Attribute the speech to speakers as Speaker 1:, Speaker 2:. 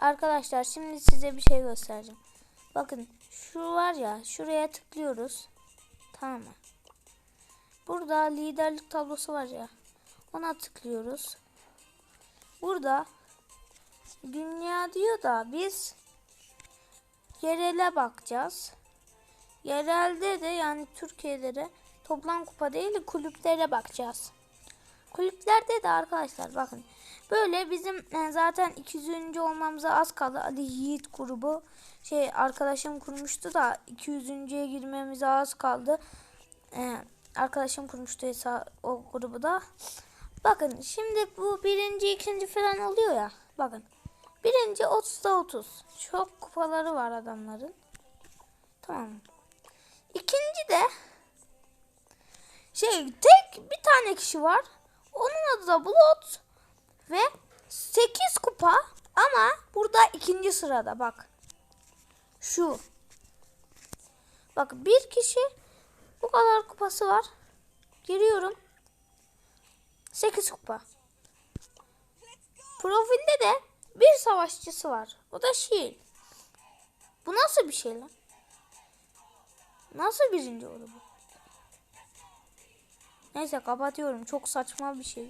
Speaker 1: Arkadaşlar şimdi size bir şey göstereceğim. Bakın şu var ya şuraya tıklıyoruz. Tamam mı? Burada liderlik tablosu var ya. Ona tıklıyoruz. Burada dünya diyor da biz yerele bakacağız. Yerelde de yani Türkiye'de de toplam kupa değil de kulüplere bakacağız. Kulüplerde de arkadaşlar bakın böyle bizim e, zaten 200. olmamıza az kaldı. Ali Yiğit grubu şey arkadaşım kurmuştu da 200.ye girmemize az kaldı. E, arkadaşım kurmuştu o grubu da. Bakın şimdi bu birinci ikinci falan oluyor ya. Bakın birinci 30'da 30. Çok kupaları var adamların. Tamam. İkinci de şey tek bir tane kişi var. Onun adı da Bulut ve 8 kupa ama burada ikinci sırada bak. Şu. Bak bir kişi bu kadar kupası var. Giriyorum. 8 kupa. Profilde de bir savaşçısı var. O da Shield. Bu nasıl bir şey lan? Nasıl birinci oldu bu? Neyse kapatıyorum. Çok saçma bir şey.